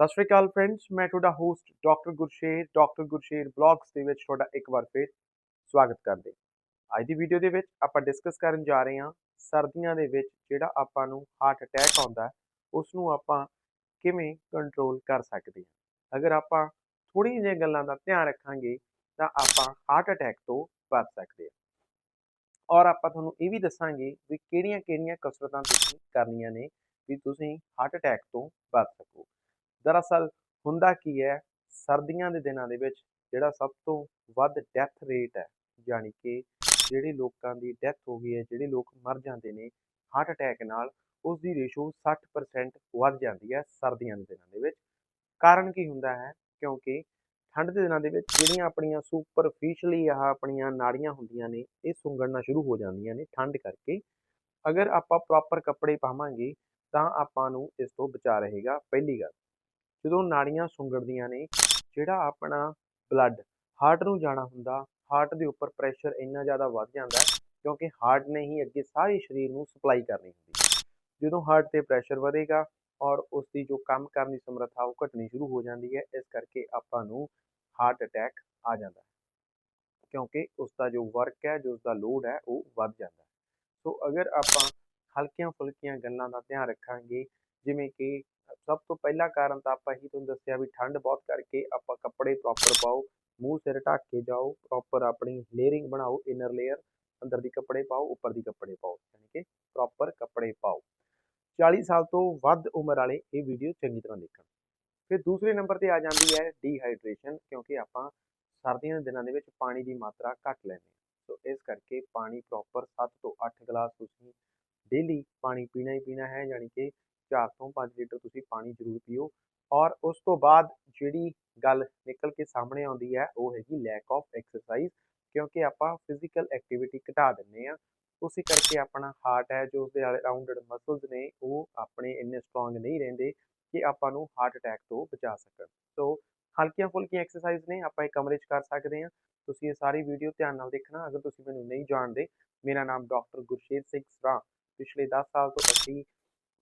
ਸਤਿ ਸ਼੍ਰੀ ਅਕਾਲ ਫਰੈਂਡਸ ਮੈਂ ਤੁਹਾਡਾ host doctor Gursher doctor Gursher blogs ਦੇ ਵਿੱਚ ਤੁਹਾਡਾ ਇੱਕ ਵਾਰ ਫਿਰ ਸਵਾਗਤ ਕਰਦੇ ਅੱਜ ਦੀ ਵੀਡੀਓ ਦੇ ਵਿੱਚ ਆਪਾਂ ਡਿਸਕਸ ਕਰਨ ਜਾ ਰਹੇ ਹਾਂ ਸਰਦੀਆਂ ਦੇ ਵਿੱਚ ਜਿਹੜਾ ਆਪਾਂ ਨੂੰ ਹਾਰਟ ਅਟੈਕ ਆਉਂਦਾ ਹੈ ਉਸ ਨੂੰ ਆਪਾਂ ਕਿਵੇਂ ਕੰਟਰੋਲ ਕਰ ਸਕਦੇ ਹਾਂ। ਅਗਰ ਆਪਾਂ ਥੋੜ੍ਹੀਆਂ ਜਿਹੀਆਂ ਗੱਲਾਂ ਦਾ ਧਿਆਨ ਰੱਖਾਂਗੇ, ਤਾਂ ਆਪਾਂ ਹਾਰਟ ਅਟੈਕ ਤੋਂ ਬਚ ਸਕਦੇ ਹਾਂ। ਔਰ ਆਪਾਂ ਤੁਹਾਨੂੰ ਇਹ ਵੀ ਦੱਸਾਂਗੇ ਵੀ ਕਿਹੜੀਆਂ-ਕਿਹੜੀਆਂ ਕਸਰਤਾਂ ਤੁਸੀਂ ਕਰਨੀਆਂ ਨੇ ਵੀ ਤੁਸੀਂ ਹਾਰਟ ਅਟੈਕ ਤੋਂ ਬਚ ਸਕੋ। ਦਰਅਸਲ ਹੁੰਦਾ ਕੀ ਹੈ, ਸਰਦੀਆਂ ਦੇ ਦਿਨਾਂ ਦੇ ਵਿੱਚ ਜਿਹੜਾ ਸਭ ਤੋਂ ਵੱਧ ਡੈਥ ਰੇਟ ਹੈ ਯਾਨੀ ਕਿ ਜਿਹੜੇ ਲੋਕਾਂ ਦੀ ਡੈਥ ਹੋ ਗਈ ਹੈ, ਜਿਹੜੇ ਲੋਕ ਮਰ ਜਾਂਦੇ ਨੇ ਹਾਰਟ ਅਟੈਕ ਨਾਲ ਉਸ ਦੀ ਰੇਸ਼ੋ 60% ਵੱਧ ਜਾਂਦੀ ਹੈ ਸਰਦੀਆਂ ਦੇ ਦਿਨਾਂ ਦੇ ਵਿੱਚ। ਕਾਰਨ ਕੀ ਹੁੰਦਾ ਹੈ? ਕਿਉਂਕਿ ਠੰਡ ਦੇ ਦਿਨਾਂ ਦੇ ਵਿੱਚ ਜਿਹੜੀਆਂ ਆਪਣੀਆਂ ਸੁਪਰਫੀਸ਼ਲੀ ਆਹ ਆਪਣੀਆਂ ਨਾੜੀਆਂ ਹੁੰਦੀਆਂ ਨੇ, ਇਹ ਸੁੰਗੜਨਾ ਸ਼ੁਰੂ ਹੋ ਜਾਂਦੀਆਂ ਨੇ ਠੰਡ ਕਰਕੇ। ਅਗਰ ਆਪਾਂ ਪ੍ਰੋਪਰ ਕੱਪੜੇ ਪਾਵਾਂਗੇ, ਤਾਂ ਆਪਾਂ ਨੂੰ ਇਸ ਤੋਂ ਬਚਾ ਰਹੇਗਾ, ਪਹਿਲੀ ਗੱਲ। ਜਦੋਂ ਨਾੜੀਆਂ ਸੁੰਗੜਦੀਆਂ ਨੇ, ਜਿਹੜਾ ਆਪਣਾ ਬਲੱਡ ਹਾਰਟ ਨੂੰ ਜਾਣਾ ਹੁੰਦਾ ਹਾਰਟ ਦੇ ਉੱਪਰ ਪ੍ਰੈਸ਼ਰ ਇੰਨਾ ਜ਼ਿਆਦਾ ਵੱਧ ਜਾਂਦਾ ਕਿਉਂਕਿ ਹਾਰਟ ਨੇ ਹੀ ਅੱਗੇ ਸਾਰੇ ਸਰੀਰ ਨੂੰ ਸਪਲਾਈ ਕਰਨੀ ਹੁੰਦੀ ਹੈ। ਜਦੋਂ ਹਾਰਟ ਤੇ ਪ੍ਰੈਸ਼ਰ ਵਧੇਗਾ ਔਰ ਉਸ ਦੀ ਜੋ ਕੰਮ ਕਰਨ ਦੀ ਸਮਰੱਥਾ ਉਹ ਘਟਣੀ ਸ਼ੁਰੂ ਹੋ ਜਾਂਦੀ ਹੈ, ਇਸ ਕਰਕੇ ਆਪਾਂ ਨੂੰ ਹਾਰਟ ਅਟੈਕ ਆ ਜਾਂਦਾ ਹੈ। ਕਿਉਂਕਿ ਉਸ ਦਾ ਜੋ ਵਰਕ ਹੈ, ਜੋ ਉਸ ਦਾ ਲੋਡ ਹੈ, ਉਹ ਵੱਧ ਜਾਂਦਾ ਹੈ। ਸੋ ਅਗਰ ਆਪਾਂ ਹਲਕੀਆਂ ਫੁਲਕੀਆਂ ਗੱਲਾਂ ਦਾ ਧਿਆਨ ਰੱਖਾਂਗੇ ਜਿਵੇਂ ਕਿ ਸਭ ਤੋਂ ਪਹਿਲਾ ਕਾਰਨ ਤਾਂ ਆਪਾਂ ਹੀ ਤੁਹਾਨੂੰ ਦੱਸਿਆ ਵੀ ਠੰਡ ਬਹੁਤ ਕਰਕੇ ਆਪਾਂ ਕੱਪੜੇ ਪ੍ਰੋਪਰ ਪਾਓ, ਮੂੰਹ ਸਿਰ ਢੱਕ ਕੇ ਜਾਓ ਪ੍ਰੋਪਰ ਆਪਣੀ ਲੇਅਰਿੰਗ ਬਣਾਓ ਇਨਰ ਲੇਅਰ ਅੰਦਰ ਦੀ ਕੱਪੜੇ ਪਾਓ, ਉੱਪਰ ਦੀ ਕੱਪੜੇ ਪਾਓ, ਯਾਨੀ ਕਿ ਪ੍ਰੋਪਰ ਕੱਪੜੇ ਪਾਓ। 40 ਸਾਲ ਤੋਂ ਵੱਧ ਉਮਰ ਵਾਲੇ ਇਹ ਵੀਡੀਓ ਚੰਗੀ ਤਰ੍ਹਾਂ ਦੇਖਣ। ਫਿਰ ਦੂਸਰੇ ਨੰਬਰ ਤੇ ਆ ਜਾਂਦੀ ਹੈ ਡੀਹਾਈਡਰੇਸ਼ਨ ਕਿਉਂਕਿ ਆਪਾਂ ਸਰਦੀਆਂ ਦੇ ਦਿਨਾਂ ਦੇ ਵਿੱਚ ਪਾਣੀ ਦੀ ਮਾਤਰਾ ਘੱਟ ਲੈਂਦੇ ਹਾਂ। ਸੋ ਇਸ ਕਰਕੇ ਪਾਣੀ ਪ੍ਰੋਪਰ 7 ਤੋਂ 8 ਗਲਾਸ ਤੁਸੀਂ ਡੇਲੀ ਪਾਣੀ ਪੀਣਾ ਹੀ ਪੀਣਾ ਹੈ, ਯਾਨੀ ਕਿ 4 ਤੋਂ 5 ਲੀਟਰ ਤੁਸੀਂ ਪਾਣੀ ਜ਼ਰੂਰ ਪੀਓ। ਔਰ ਉਸ ਤੋਂ ਬਾਅਦ ਜਿਹੜੀ ਗੱਲ ਨਿਕਲ ਕੇ ਸਾਹਮਣੇ ਆਉਂਦੀ ਹੈ, ਉਹ ਹੈਗੀ ਲੈਕ ਆਫ ਐਕਸਰਸਾਈਜ਼ ਕਿਉਂਕਿ ਆਪਾਂ ਫਿਜ਼ੀਕਲ ਐਕਟੀਵਿਟੀ ਘਟਾ ਦਿੰਨੇ ਆ ਉਸੇ ਕਰਕੇ ਆਪਣਾ ਹਾਰਟ ਹੈ, ਜੋ ਉਸਦੇ ਅਰਾਊਂਡਡ ਮਸਲਸ ਨੇ, ਉਹ ਆਪਣੇ ਇੰਨੇ ਸਟਰੋਂਗ ਨਹੀਂ ਰਹਿੰਦੇ ਕਿ ਆਪਾਂ ਨੂੰ ਹਾਰਟ ਅਟੈਕ ਤੋਂ ਬਚਾ ਸਕਣ। ਸੋ ਹਲਕੀਆਂ ਫੁਲਕੀਆਂ ਐਕਸਰਸਾਈਜ਼ ਨੇ, ਆਪਾਂ ਇਹ ਕਮਰੇ 'ਚ ਕਰ ਸਕਦੇ ਹਾਂ। ਤੁਸੀਂ ਇਹ ਸਾਰੀ ਵੀਡੀਓ ਧਿਆਨ ਨਾਲ ਦੇਖਣਾ, ਅਗਰ ਤੁਸੀਂ ਮੈਨੂੰ ਨਹੀਂ ਜਾਣਦੇ, ਮੇਰਾ ਨਾਮ ਡਾਕਟਰ ਗੁਰਸ਼ੇਰ ਸਿੰਘ ਸਰਾ। ਪਿਛਲੇ 10 ਸਾਲ ਤੋਂ ਅਸੀਂ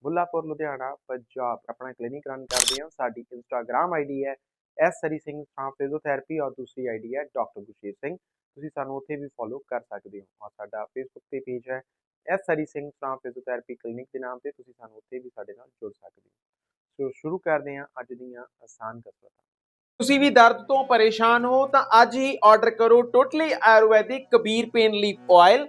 ਬੁੱਲਾਪੁਰ, ਲੁਧਿਆਣਾ, ਪੰਜਾਬ। ਆਪਣਾ ਕਲੀਨਿਕ ਰਨ ਕਰਦੇ ਹਾਂ। ਸਾਡੀ ਇੰਸਟਾਗ੍ਰam ਆਈਡੀ ਹੈ ਐਸ ਸਰੀ ਸਿੰਘ ਸਰਾ ਫਿਜ਼ੀਓਥੈਰੇਪੀ ਔਰ ਦੂਸਰੀ ਆਈਡੀ ਹੈ ਡਾਕਟਰ ਗੁਰਸ਼ੇਰ ਸਿੰਘ। ਤੁਸੀਂ ਸਾਨੂੰ ਉੱਥੇ ਵੀ ਫੋਲੋ ਕਰ ਸਕਦੇ ਹੋ। ਔਰ ਸਾਡਾ ਫੇਸਬੁੱਕ ਤੇ ਪੇਜ ਹੈ ਐਸ ਸਰੀ ਸਿੰਘ ਸਰਾ ਫਿਜ਼ੀਓਥੈਰੇਪੀ ਕਲੀਨਿਕ ਦੇ ਨਾਮ ਤੇ ਤੁਸੀਂ ਸਾਨੂੰ ਉੱਥੇ ਵੀ ਸਾਡੇ ਨਾਲ ਜੁੜ ਸਕਦੇ ਹੋ। ਸੋ ਸ਼ੁਰੂ ਕਰਦੇ ਹਾਂ ਅੱਜ ਦੀਆਂ ਆਸਾਨ ਕਸਰਤਾਂ। ਤੁਸੀਂ ਵੀ ਦਰਦ ਤੋਂ ਪਰੇਸ਼ਾਨ ਹੋ ਤਾਂ ਅੱਜ ਹੀ ਆਰਡਰ ਕਰੋ totally ayurvedic Kabir pain leaf oil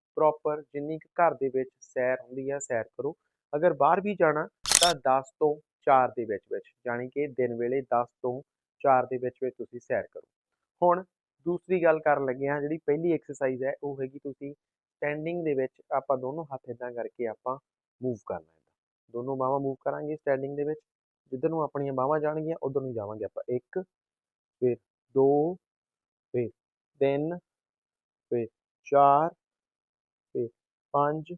proper ਜਿੰਨੀ ਕੁ ਘਰ ਦੇ ਵਿੱਚ ਸੈਰ ਹੁੰਦੀ ਹੈ ਸੈਰ ਕਰੋ। ਅਗਰ ਬਾਹਰ ਵੀ ਜਾਣਾ, ਤਾਂ 10 ਤੋਂ 4 ਦੇ ਵਿੱਚ ਵਿੱਚ ਯਾਨੀ ਕਿ ਦਿਨ ਵੇਲੇ 10 ਤੋਂ 4 ਦੇ ਵਿੱਚ ਵਿੱਚ ਤੁਸੀਂ ਸੈਰ ਕਰੋ। ਹੁਣ ਦੂਸਰੀ ਗੱਲ ਕਰਨ ਲੱਗੇ ਹਾਂ, ਜਿਹੜੀ ਪਹਿਲੀ ਐਕਸਰਸਾਈਜ਼ ਹੈ, ਉਹ ਹੈਗੀ ਤੁਸੀਂ ਸਟੈਂਡਿੰਗ ਦੇ ਵਿੱਚ ਆਪਾਂ ਦੋਨੋਂ ਹੱਥ ਇਦਾਂ ਕਰਕੇ ਆਪਾਂ ਮੂਵ ਕਰਨਾ ਹੈ। ਦੋਨੋਂ ਬਾਹਾਂ ਮੂਵ ਕਰਾਂਗੇ ਸਟੈਂਡਿੰਗ ਦੇ ਵਿੱਚ, ਜਿੱਧਰ ਨੂੰ ਆਪਣੀਆਂ ਬਾਹਾਂ ਜਾਣਗੀਆਂ, ਉਧਰ ਨੂੰ ਜਾਵਾਂਗੇ ਆਪਾਂ। 1 ਫਿਰ 2 ਫਿਰ 3 ਫਿਰ 4 ਪੰਜ,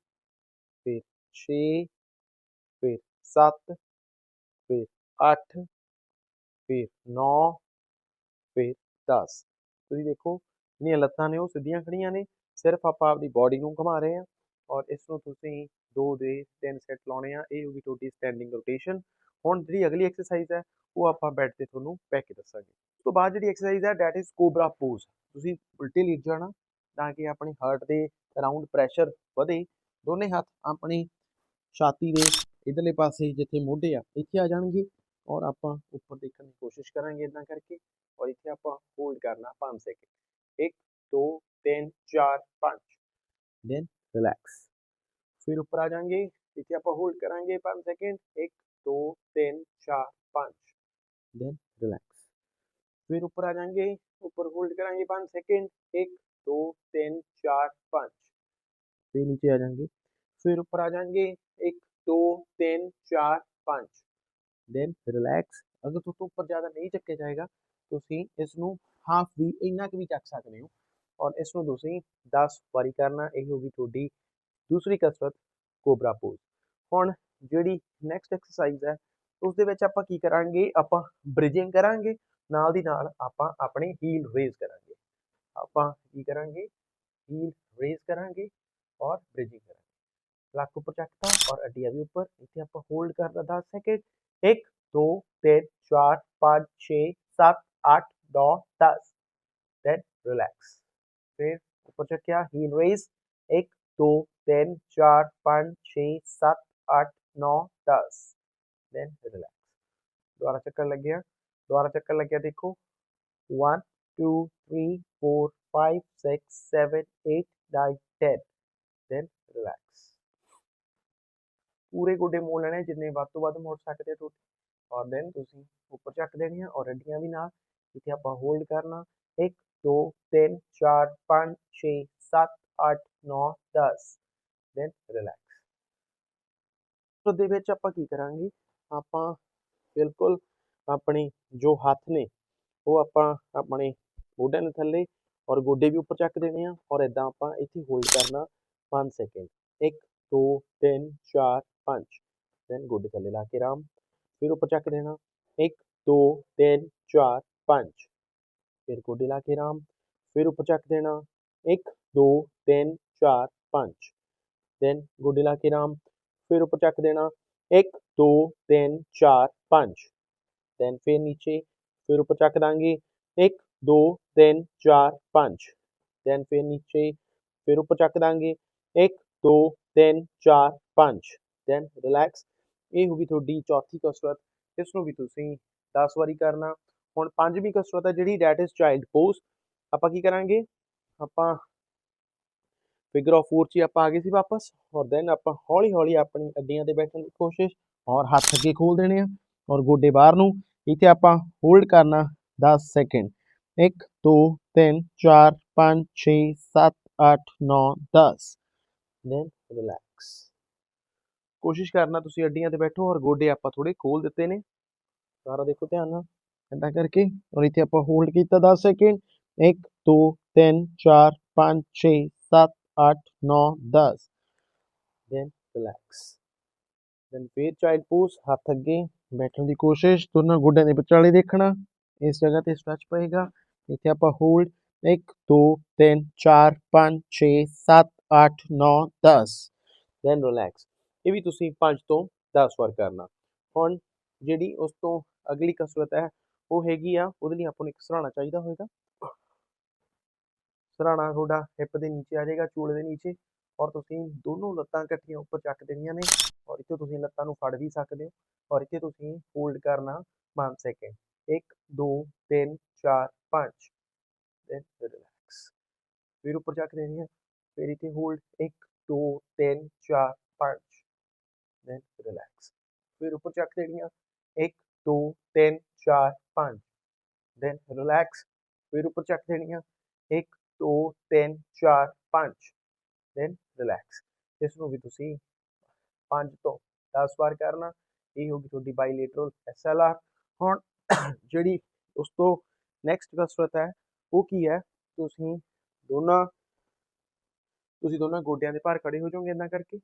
ਫਿਰ ਛੇ, ਫਿਰ ਸੱਤ, ਫਿਰ ਅੱਠ, ਫਿਰ 9 ਫਿਰ 10 ਤੁਸੀਂ ਦੇਖੋ ਜਿਹੜੀਆਂ ਲੱਤਾਂ ਨੇ, ਉਹ ਸਿੱਧੀਆਂ ਖੜੀਆਂ ਨੇ, ਸਿਰਫ ਆਪਾਂ ਆਪਦੀ ਬਾਡੀ ਨੂੰ ਘੁਮਾ ਰਹੇ ਹਾਂ ਔਰ ਇਸ ਨੂੰ ਤੁਸੀਂ 2 ਦੇ 3 ਸੈੱਟ ਲਾਉਣੇ ਆ, ਇਹ ਹੋਗੀ ਤੁਹਾਡੀ ਸਟੈਂਡਿੰਗ ਰੋਟੇਸ਼ਨ ਹੁਣ ਜਿਹੜੀ ਅਗਲੀ ਐਕਸਰਸਾਈਜ਼ ਹੈ, ਉਹ ਆਪਾਂ ਬੈੱਡ ਤੇ ਤੁਹਾਨੂੰ ਪੈ ਕੇ ਦੱਸਾਂਗੇ। ਉਸ ਤੋਂ ਬਾਅਦ ਜਿਹੜੀ ਐਕਸਰਸਾਈਜ਼ ਹੈ ਦੈਟ ਇਜ਼ ਕੋਬਰਾ ਪੋਜ਼ ਤੁਸੀਂ ਉਲਟੇ ਲਿਟ ਜਾਣਾ ਤਾਂ ਕਿ ਆਪਣੀ ਹਾਰਟ ਦੇ ਅਰਾਊਂਡ ਪ੍ਰੈਸ਼ਰ ਵਧੇ। ਦੋਨੇ ਹੱਥ ਆਪਣੀ ਛਾਤੀ ਦੇ ਇਧਰਲੇ ਪਾਸੇ ਜਿੱਥੇ ਮੋਢੇ ਆ, ਇੱਥੇ ਆ ਜਾਣਗੇ ਔਰ ਆਪਾਂ ਉੱਪਰ ਦੇਖਣ ਦੀ ਕੋਸ਼ਿਸ਼ ਕਰਾਂਗੇ ਇਦਾਂ ਕਰਕੇ ਔਰ ਇੱਥੇ ਆਪਾਂ ਹੋਲਡ ਕਰਨਾ 5 ਸੈਕਿੰਡ 1 2 3 4 5 ਦੈਨ ਰਿਲੈਕਸ ਫਿਰ ਉੱਪਰ ਆ ਜਾਾਂਗੇ ਇੱਥੇ ਆਪਾਂ ਹੋਲਡ ਕਰਾਂਗੇ 5 ਸੈਕਿੰਡ 1 2 3 4 5 ਦੈਨ ਰਿਲੈਕਸ ਫਿਰ ਉੱਪਰ ਆ ਜਾਾਂਗੇ ਉੱਪਰ ਹੋਲਡ ਕਰਾਂਗੇ 5 ਸੈਕਿੰਡ 1 2 3 4 5 ਫਿਰ ਨੀਚੇ ਆ ਜਾਾਂਗੇ ਫਿਰ ਉੱਪਰ ਆ ਜਾਾਂਗੇ 1 2 3 4 5 then relax ਅਗਰ ਤੁਸੀਂ ਤੋਂ ਉੱਪਰ ਜ਼ਿਆਦਾ ਨਹੀਂ ਚੱਕਿਆ ਜਾਏਗਾ, ਤੁਸੀਂ ਇਸ ਨੂੰ ਹਾਫ ਵੀ ਇੰਨਾ ਕੁ ਵੀ ਚੱਕ ਸਕਦੇ ਹੋ। ਔਰ ਇਸ ਨੂੰ ਤੁਸੀਂ 10 ਵਾਰੀ ਕਰਨਾ, ਇਹ ਹੋਗੀ ਤੁਹਾਡੀ ਦੂਸਰੀ ਕਸਰਤ, ਕੋਬਰਾ ਪੋਜ਼ ਹੁਣ ਜਿਹੜੀ ਨੈਕਸਟ ਐਕਸਰਸਾਈਜ਼ ਹੈ, ਉਸ ਦੇ ਵਿੱਚ ਆਪਾਂ ਕੀ ਕਰਾਂਗੇ? ਆਪਾਂ ਬ੍ਰਿਜਿੰਗ ਕਰਾਂਗੇ। ਨਾਲ ਦੀ ਨਾਲ ਆਪਾਂ ਆਪਣੇ ਹੀਲ ਰੇਜ਼ ਕਰਾਂਗੇ। ਆਪਾਂ ਕੀ ਕਰਾਂਗੇ ਹੀਲ ਰੇਜ਼ ਕਰਾਂਗੇ ਔਰ ਬ੍ਰਿਜਿੰਗ ਕਰਾਂਗੇ ਲੱਕ ਉੱਪਰ ਚੱਕਤਾ ਔਰ ਅੱਡੀਆਂ ਵੀ ਉੱਪਰ ਇੱਥੇ ਆਪਾਂ ਹੋਲਡ ਕਰਦਾ 10 ਸੈਕਿੰਡ 1 2 3 4 5 6 7 8 9 10 then relax. ਫਿਰ ਉੱਪਰ ਚੱਕਿਆ ਹੀਲ ਰੇਜ਼ 1 2 3 4 5 6 7 8 9 10 then relax. ਦੁਬਾਰਾ ਚੱਕਰ ਲੱਗਿਆ ਦੁਬਾਰਾ ਚੱਕਰ ਲੱਗਿਆ ਦੇਖੋ 1 2 3 4 5 6 7 8 9 10 then relax. ਪੂਰੇ ਗੋਡੇ ਮੋੜ ਲੈਣੇ, ਜਿੰਨੇ ਵੱਧ ਤੋਂ ਵੱਧ ਮੋੜ ਸਕਦੇ ਹੋ ਤੁਸੀਂ ਔਰ ਦੈਨ ਤੁਸੀਂ ਉੱਪਰ ਚੱਕ ਦੇਣੀਆਂ ਔਰ ਅੱਡੀਆਂ ਵੀ ਨਾਲ। ਇੱਥੇ ਆਪਾਂ ਹੋਲਡ ਕਰਨਾ 1 2 3 4 5 6 7 8 9 10 ਦੈਨ ਰਿਲੈਕਸ ਸੋ ਦੇ ਵਿੱਚ ਆਪਾਂ ਕੀ ਕਰਾਂਗੇ? ਆਪਾਂ ਬਿਲਕੁਲ ਆਪਣੀ ਜੋ ਹੱਥ ਨੇ, ਉਹ ਆਪਾਂ ਆਪਣੇ ਮੋਢਿਆਂ ਦੇ ਥੱਲੇ ਔਰ ਗੋਡੇ ਵੀ ਉੱਪਰ ਚੱਕ ਦੇਣੇ ਆ ਔਰ ਇਦਾਂ ਆਪਾਂ ਇੱਥੇ ਹੋਲਡ ਕਰਨਾ 5 ਸੈਕਿੰਡ 1 2 3 4 5 ਦੈਨ ਗੋਡੇ ਥੱਲੇ ਲਾ ਕੇ ਆਰਾਮ ਫਿਰ ਉੱਪਰ ਚੱਕ ਦੇਣਾ 1 2 3 4 5 ਫਿਰ ਗੋਡੇ ਲਾ ਕੇ ਆਰਾਮ ਫਿਰ ਉੱਪਰ ਚੱਕ ਦੇਣਾ 1 2 3 4 5 ਦੈਨ ਗੋਡੇ ਲਾ ਕੇ ਆਰਾਮ ਫਿਰ ਉੱਪਰ ਚੱਕ ਦੇਣਾ 1 2 3 4 5 ਦੈਨ ਫਿਰ ਨੀਚੇ ਫਿਰ ਉੱਪਰ ਚੱਕ ਦਾਂਗੇ 1 2 3 4 5 ਦੈਨ ਫਿਰ ਨੀਚੇ ਫਿਰ ਉੱਪਰ ਚੱਕ ਦਾਂਗੇ। 1 2 3 4 5 ਦੈਨ ਰਿਲੈਕਸ ਇਹ ਹੋ ਗਈ ਤੁਹਾਡੀ ਚੌਥੀ ਕਸਰਤ। ਇਸ ਨੂੰ ਵੀ ਤੁਸੀਂ 10 ਵਾਰੀ ਕਰਨਾ। ਹੁਣ ਪੰਜਵੀਂ ਕਸਰਤ ਹੈ ਜਿਹੜੀ ਡੈਟ ਇਜ਼ ਚਾਈਲਡ ਪੋਜ਼ ਆਪਾਂ ਕੀ ਕਰਾਂਗੇ? ਆਪਾਂ ਫਿਗਰ ਆਫ 4 ਚ ਹੀ ਆਪਾਂ ਆ ਗਏ ਸੀ ਵਾਪਸ। ਔਰ ਦੈਨ ਆਪਾਂ ਹੌਲੀ ਹੌਲੀ ਆਪਣੀ ਅੱਡੀਆਂ ਤੇ ਬੈਠਣ ਦੀ ਕੋਸ਼ਿਸ਼ ਔਰ ਹੱਥ ਅੱਗੇ ਖੋਲ ਦੇਣੇ ਆ। ਔਰ ਗੋਡੇ ਬਾਹਰ ਨੂੰ। ਇੱਥੇ ਆਪਾਂ ਹੋਲਡ ਕਰਨਾ 10 ਸੈਕਿੰਡ 1 2 3 4 5 6 7 8 9 10 ਦੈਨ ਰਿਲੈਕਸ ਕੋਸ਼ਿਸ਼ ਕਰਨਾ ਤੁਸੀਂ ਅੱਡੀਆਂ ਤੇ ਬੈਠੋ ਔਰ ਗੋਡੇ ਆਪਾਂ ਥੋੜੇ ਖੋਲ ਦਿੱਤੇ ਨੇ ਸਾਰਾ ਦੇਖੋ ਧਿਆਨ ਨਾਲ ਏਦਾਂ ਕਰਕੇ ਔਰ ਇੱਥੇ ਆਪਾਂ ਹੋਲਡ ਕੀਤਾ 10 ਸੈਕਿੰਡ 1 2 3 4 5 6 7 8 9 10 ਦੈਨ ਰਿਲੈਕਸ ਦੈਨ ਫੇਰ ਚਾਈਲਡ ਪੋਜ਼ ਹੱਥ ਅੱਗੇ ਬੈਠਣ ਦੀ ਕੋਸ਼ਿਸ਼ ਤੁਰਨਾ ਗੋਡਿਆਂ ਦੇ ਵਿਚਾਲੇ ਦੇਖਣਾ ਇਸ ਜਗ੍ਹਾ ਤੇ ਸਟ੍ਰੈਚ ਪਏਗਾ ਇੱਥੇ ਆਪਾਂ ਹੋਲਡ 1 2 3 4 5 6 7 8 9 10 ਦੈਨ ਰਿਲੈਕਸ ਇਹ ਵੀ ਤੁਸੀਂ 5 ਤੋਂ 10 ਵਾਰ ਕਰਨਾ। ਹੁਣ ਜਿਹੜੀ ਉਸ ਤੋਂ ਅਗਲੀ ਕਸਰਤ ਹੈ, ਉਹ ਹੈਗੀ ਆ, ਉਹਦੇ ਲਈ ਆਪਾਂ ਨੂੰ ਇੱਕ ਸਰਾਣਾ ਚਾਹੀਦਾ ਹੋਏਗਾ। ਸਰਾਣਾ ਤੁਹਾਡਾ ਹਿੱਪ ਦੇ ਨੀਚੇ ਆ ਜਾਏਗਾ, ਚੂਲੇ ਦੇ ਨੀਚੇ, ਔਰ ਤੁਸੀਂ ਦੋਨੋਂ ਲੱਤਾਂ ਇਕੱਠੀਆਂ ਉੱਪਰ ਚੱਕ ਦੇਣੀਆਂ ਨੇ, ਔਰ ਇੱਥੇ ਤੁਸੀਂ ਲੱਤਾਂ ਨੂੰ ਫੜ ਵੀ ਸਕਦੇ ਹੋ, ਔਰ ਇੱਥੇ ਤੁਸੀਂ ਹੋਲਡ ਕਰਨਾ 5 ਸੈਕਿੰਡ 1 2 3 4 5 ਦੈਨ ਰਿਲੈਕਸ ਫਿਰ ਉੱਪਰ ਚੱਕ ਦੇਣੀ ਹੈ ਫਿਰ ਇੱਥੇ ਹੋਲਡ 1 2 3 4 5 ਦੈਨ ਰਿਲੈਕਸ ਫਿਰ ਉੱਪਰ ਚੱਕ ਦੇਣੀਆਂ 1 2 3 4 5 ਦੈਨ ਰਿਲੈਕਸ ਫਿਰ ਉੱਪਰ ਚੱਕ ਦੇਣੀਆਂ 1 2 3 4 5 ਦੈਨ ਰਿਲੈਕਸ ਇਸ ਨੂੰ ਵੀ ਤੁਸੀਂ 5 ਤੋਂ 10 ਵਾਰ ਕਰਨਾ ਇਹ ਹੋਗੀ ਤੁਹਾਡੀ ਬਾਈਲੇਟਰਲ ਐਸਐਲਆਰ ਹੁਣ ਜਿਹੜੀ ਉਸ ਤੋਂ ਨੈਕਸਟ ਕਸਰਤ ਹੈ, ਉਹ ਕੀ ਹੈ? ਤੁਸੀਂ ਦੋਨਾਂ ਤੁਸੀਂ ਦੋਨਾਂ ਗੋਡਿਆਂ ਦੇ ਭਾਰ ਖੜੇ ਹੋ ਜਾਓਗੇ ਇਦਾਂ ਕਰਕੇ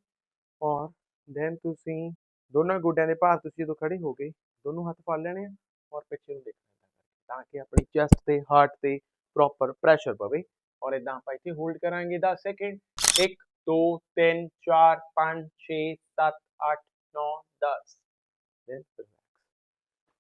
ਔਰ ਦੈਨ ਤੁਸੀਂ ਦੋਨਾਂ ਗੋਡਿਆਂ ਦੇ ਭਾਰ ਤੁਸੀਂ ਜਦੋਂ ਖੜੇ ਹੋ ਗਏ ਦੋਨੋਂ ਹੱਥ ਫੜ ਲੈਣੇ ਆ ਔਰ ਪਿੱਛੇ ਨੂੰ ਦੇਖਣਾ ਏਦਾਂ ਤਾਂ ਕਿ ਆਪਣੀ ਚੈਸਟ ਤੇ ਹਾਰਟ ਤੇ ਪ੍ਰੋਪਰ ਪ੍ਰੈਸ਼ਰ ਪਵੇ ਔਰ ਇਦਾਂ ਆਪਾਂ ਇੱਥੇ ਹੋਲਡ ਕਰਾਂਗੇ 10 ਸੈਕਿੰਡ 1 2 3 4 5 6 7 8 9 10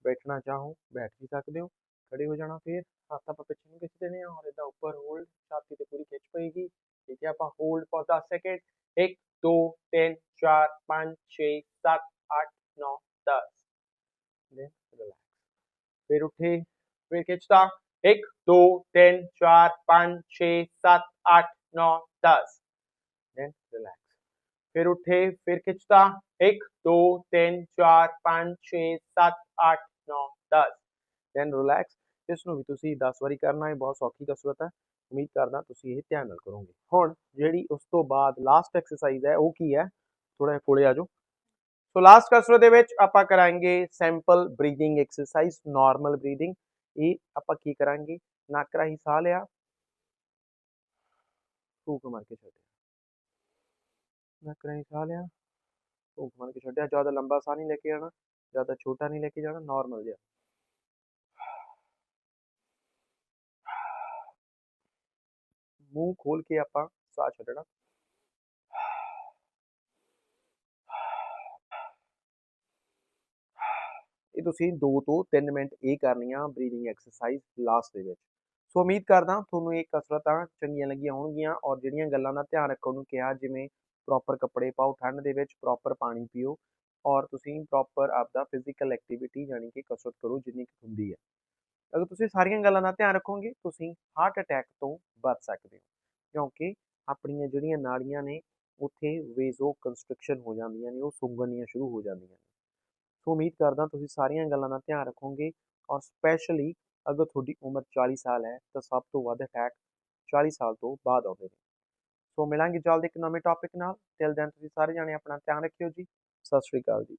ਬੈਠਣਾ ਚਾਹੋ, ਬੈਠ ਵੀ ਸਕਦੇ ਹੋ। ਖੜੇ ਹੋ ਜਾਣਾ ਫਿਰ ਹੱਥ ਆਪਾਂ ਪਿੱਛੇ ਨੂੰ ਖਿੱਚ ਦੇਣੇ ਆ ਔਰ ਇਦਾਂ ਉੱਪਰ ਹੋਲਡ ਛਾਤੀ ਤੇ ਪੂਰੀ ਖਿੱਚ ਪਏਗੀ ਠੀਕ ਹੈ ਆਪਾਂ hold for 10 second 1 2 3 4 5 6 7 8 9 10 then relax ਫਿਰ ਉੱਠੇ ਫਿਰ ਖਿੱਚਦਾ 1 2 3 4 5 6 7 8 9 10 then relax ਫਿਰ ਉੱਠੇ ਫਿਰ ਖਿੱਚਦਾ 1 2 3 4 5 6 7 8 9 10 then relax ਇਸ ਨੂੰ ਵੀ ਤੁਸੀਂ 10 ਵਾਰੀ ਕਰਨਾ ਹੈ ਬਹੁਤ ਸੌਖੀ ਕਸਰਤ ਹੈ। ਉਮੀਦ ਕਰਦਾ ਤੁਸੀਂ ਇਹ ਧਿਆਨ ਨਾਲ ਕਰੋਗੇ। ਹੁਣ ਜਿਹੜੀ ਉਸ ਤੋਂ ਬਾਅਦ ਲਾਸਟ ਐਕਸਰਸਾਈਜ਼ ਹੈ ਉਹ ਕੀ ਹੈ? ਥੋੜਾ ਜਿਹਾ ਕੋਲੇ ਆ ਜਾਓ। ਸੋ ਲਾਸਟ ਕਸਰਤ ਦੇ ਵਿੱਚ ਆਪਾਂ ਕਰਾਂਗੇ simple breathing exercise normal breathing ਇਹ ਆਪਾਂ ਕੀ ਕਰਾਂਗੇ? ਨੱਕ ਰਾਹੀਂ ਸਾਹ ਲਿਆ। ਫੂਕ ਮਾਰ ਕੇ ਛੱਡਿਆ ਨੱਕ ਰਾਹੀਂ ਸਾਹ ਲਿਆ। ਫੂਕ ਮਾਰ ਕੇ ਛੱਡਿਆ। ਜ਼ਿਆਦਾ ਲੰਬਾ ਸਾਹ ਨਹੀਂ ਲੈ ਕੇ ਜਾਣਾ ਜ਼ਿਆਦਾ ਛੋਟਾ ਨਹੀਂ ਲੈ ਕੇ ਜਾਣਾ। ਨਾਰਮਲ ਜਿਹਾ। ਮੂੰਹ ਖੋਲ ਕੇ ਆਪਾਂ ਸਾਹ ਛੱਡਣਾ। ਇਹ ਤੁਸੀਂ 2 ਤੋਂ 3 ਮਿੰਟ ਇਹ ਕਰਨੀਆਂ ਬਰੀਥਿੰਗ ਐਕਸਰਸਾਈਜ਼ ਲਾਸਟ ਦੇ ਵਿੱਚ। ਸੋ ਉਮੀਦ ਕਰਦਾ ਤੁਹਾਨੂੰ ਇਹ ਕਸਰਤਾਂ ਚੰਗੀਆਂ ਲੱਗੀਆਂ ਹੋਣਗੀਆਂ ਔਰ ਜਿਹੜੀਆਂ ਗੱਲਾਂ ਦਾ ਧਿਆਨ ਰੱਖਣ ਨੂੰ ਕਿਹਾ, ਜਿਵੇਂ ਪ੍ਰੋਪਰ ਕੱਪੜੇ ਪਾਓ, ਠੰਡ ਦੇ ਵਿੱਚ ਪ੍ਰੋਪਰ ਪਾਣੀ ਪੀਓ ਔਰ ਤੁਸੀਂ ਪ੍ਰੋਪਰ ਆਪਦਾ ਫਿਜ਼ੀਕਲ ਐਕਟੀਵਿਟੀ ਯਾਨੀ ਕਿ ਕਸਰਤ ਕਰੋ, ਜਿੰਨੀ ਕੁ ਹੁੰਦੀ ਹੈ। ਅਗਰ ਤੁਸੀਂ ਸਾਰੀਆਂ ਗੱਲਾਂ ਦਾ ਧਿਆਨ ਰੱਖੋਗੇ, ਤੁਸੀਂ ਹਾਰਟ ਅਟੈਕ ਤੋਂ ਬਚ ਸਕਦੇ ਹੋ। ਕਿਉਂਕਿ ਆਪਣੀਆਂ ਜਿਹੜੀਆਂ ਨਾੜੀਆਂ ਨੇ, ਉੱਥੇ ਵੇਜ਼ੋ ਕੰਸਟਰਕਸ਼ਨ ਹੋ ਜਾਂਦੀਆਂ ਨੇ, ਉਹ ਸੁੰਗਣੀਆਂ ਸ਼ੁਰੂ ਹੋ ਜਾਂਦੀਆਂ ਨੇ। ਸੋ ਉਮੀਦ ਕਰਦਾ ਤੁਸੀਂ ਸਾਰੀਆਂ ਗੱਲਾਂ ਦਾ ਧਿਆਨ ਰੱਖੋਗੇ ਔਰ ਸਪੈਸ਼ਲੀ ਅਗਰ ਤੁਹਾਡੀ ਉਮਰ 40 ਸਾਲ ਹੈ, ਤਾਂ ਸਭ ਤੋਂ ਵੱਧ ਅਟੈਕ 40 ਸਾਲ ਤੋਂ ਬਾਅਦ ਆਉਂਦੇ ਨੇ। ਸੋ ਮਿਲਾਂਗੇ ਜਲਦ ਇੱਕ ਨਵੇਂ ਟੌਪਿਕ ਨਾਲ। ਟਿਲ ਦੈਨ ਤੁਸੀਂ ਸਾਰੇ ਜਾਣੇ ਆਪਣਾ ਧਿਆਨ ਰੱਖਿਓ ਜੀ। ਸਤਿ ਸ਼੍ਰੀ ਅਕਾਲ ਜੀ।